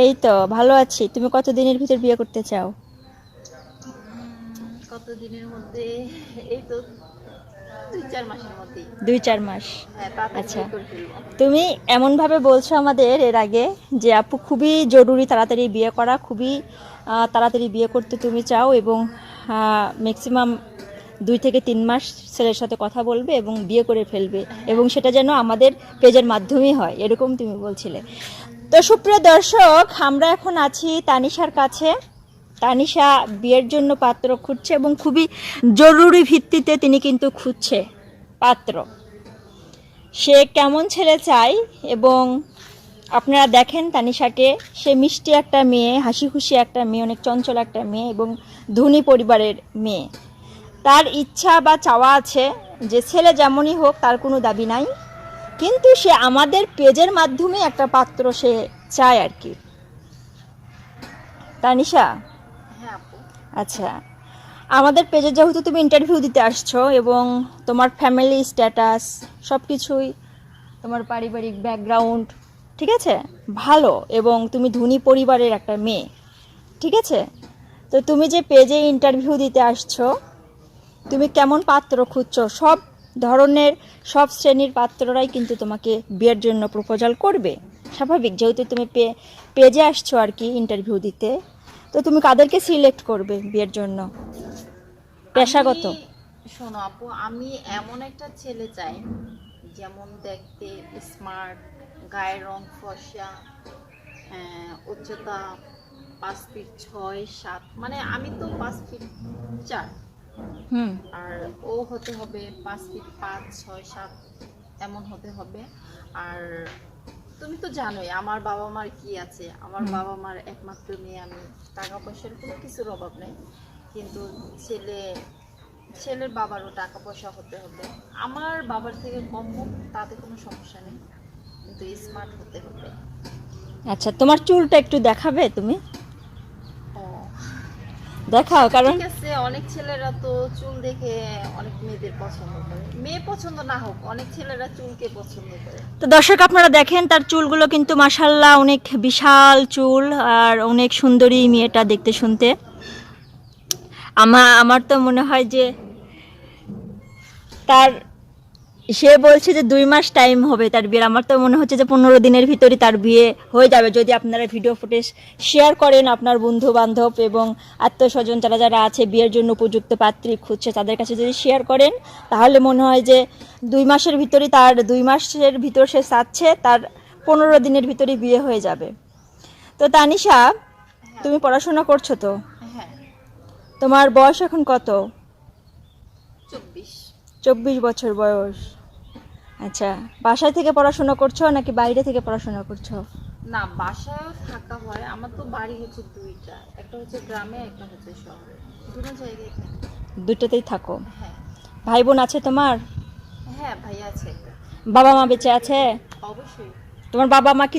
এই তো ভালো আছি। তুমি কত দিনের ভিতর বিয়ে করতে চাও? কত দিনের মধ্যে? এই তো দুই চার মাস। হ্যাঁ আচ্ছা। তুমি এমনভাবে বলছো আমাদের এর আগে যে আপু খুবই জরুরি তাড়াতাড়ি বিয়ে করা খুবই তাড়াতাড়ি বিয়ে করতে তুমি চাও এবং ম্যাক্সিমাম দুই থেকে তিন মাস ছেলের সাথে কথা বলবে এবং বিয়ে করে ফেলবে এবং সেটা যেন আমাদের পেজের মাধ্যমেই হয়, এরকম তুমি বলছিলে। তো সুপ্রিয় দর্শক, আমরা এখন আছি তানিশার কাছে। তানিশা বিয়ের জন্য পাত্র খুঁজছে এবং খুবই জরুরি ভিত্তিতে তিনি কিন্তু খুঁজছে পাত্র। সে কেমন ছেলে চাই এবং আপনারা দেখেন তানিশাকে, সে মিষ্টি একটা মেয়ে হাসি খুশি একটা মেয়ে, অনেক চঞ্চল একটা মেয়ে এবং ধনী পরিবারের মেয়ে। তার ইচ্ছা বা চাওয়া আছে যে ছেলে যেমনই হোক তার কোনো দাবি নাই। কিন্তু সে আমাদের পেজের মাধ্যমে একটা পাত্র সে চায় আর কি। তানিশা হ্যাঁ আচ্ছা। আমাদের পেজে যেহেতু তুমি ইন্টারভিউ দিতে আসছো এবং তোমার ফ্যামিলি স্ট্যাটাস সব কিছুই তোমার পারিবারিক ব্যাকগ্রাউন্ড ঠিক আছে? ভালো এবং তুমি ধনী পরিবারের একটা মেয়ে ঠিক আছে? তো তুমি যে পেজে ইন্টারভিউ দিতে আসছো তুমি কেমন পাত্র খুঁজছো? সব ধরনের সব শ্রেণির পাত্ররাই কিন্তু তোমাকে বিয়ের জন্য প্রপোজাল করবে। স্বাভাবিক যেহেতু তুমি পে পেজে আসছো আর কি ইন্টারভিউ দিতে তো তুমি কাদেরকে সিলেক্ট করবে বিয়ের জন্য? পেশাগত। শোনো আপু আমি এমন একটা ছেলে চাই যেমন দেখতে স্মার্ট গায়ের রং ফসা হ্যাঁ, উচ্চতা পাঁচ ফিট ছয় সাত মানে আমি তো পাঁচ ফিট চার। আর ও হতে হবে পাঁচ ফিট পাঁচ ছয় সাত এমন হতে হবে। আর তুমি তো জানোই আমার বাবা মার কি আছে? আমার বাবা মার একমাত্র মেয়ে আমি টাকা পয়সার কোনো কিছুর অভাব নেই। কিন্তু ছেলে ছেলের বাবারও টাকা পয়সা হতে হবে। আমার বাবার থেকে কম হোক তাতে কোনো সমস্যা নেই। কিন্তু স্মার্ট হতে হবে। আচ্ছা তোমার চুলটা একটু দেখাবে তুমি? দেখাও কারণ অনেক ছেলেরা তো চুল দেখে অনেক মেয়েদের পছন্দ করে। মেয়ে পছন্দ না হোক অনেক ছেলেরা চুলকে পছন্দ করে। তো দর্শক আপনারা দেখেন তার চুলগুলো কিন্তু মাসাল্লাহ অনেক বিশাল চুল আর অনেক সুন্দরী মেয়েটা দেখতে শুনতে। আমার আমার তো মনে হয় যে তার সে বলছে যে দুই মাস টাইম হবে তার বিয়ের। আমার তো মনে হচ্ছে যে পনেরো দিনের ভিতরে তার বিয়ে হয়ে যাবে। যদি আপনারা ভিডিও ফুটেজ শেয়ার করেন আপনার বন্ধু বান্ধব এবং আত্মীয় স্বজন যারা যারা আছে বিয়ের জন্য উপযুক্ত পাত্রী খুঁজছে তাদের কাছে যদি শেয়ার করেন তাহলে মনে হয় যে দুই মাসের ভিতরে তার দুই মাসের ভিতর সে চাচ্ছে তার পনেরো দিনের ভিতরে বিয়ে হয়ে যাবে। তো তানিশা তুমি পড়াশোনা করছ তো? হ্যাঁ। তোমার বয়স এখন কত? চব্বিশ। চব্বিশ বছর বয়স। আচ্ছা বাসায় থেকে পড়াশোনা করছ নাকি বাইরে থেকে পড়াশোনা করছ? না বাসায়ও থাকা হয়। আমার তো বাড়ি হচ্ছে দুইটা। একটা হচ্ছে গ্রামে একটা হচ্ছে শহরে। দুটো জায়গায় থাকি। দুটোতেই থাকো? হ্যাঁ। ভাই বোন আছে তোমার? হ্যাঁ ভাই আছে বাবা মা বেঁচে আছে? অবশ্যই। তোমার বাবা মা কি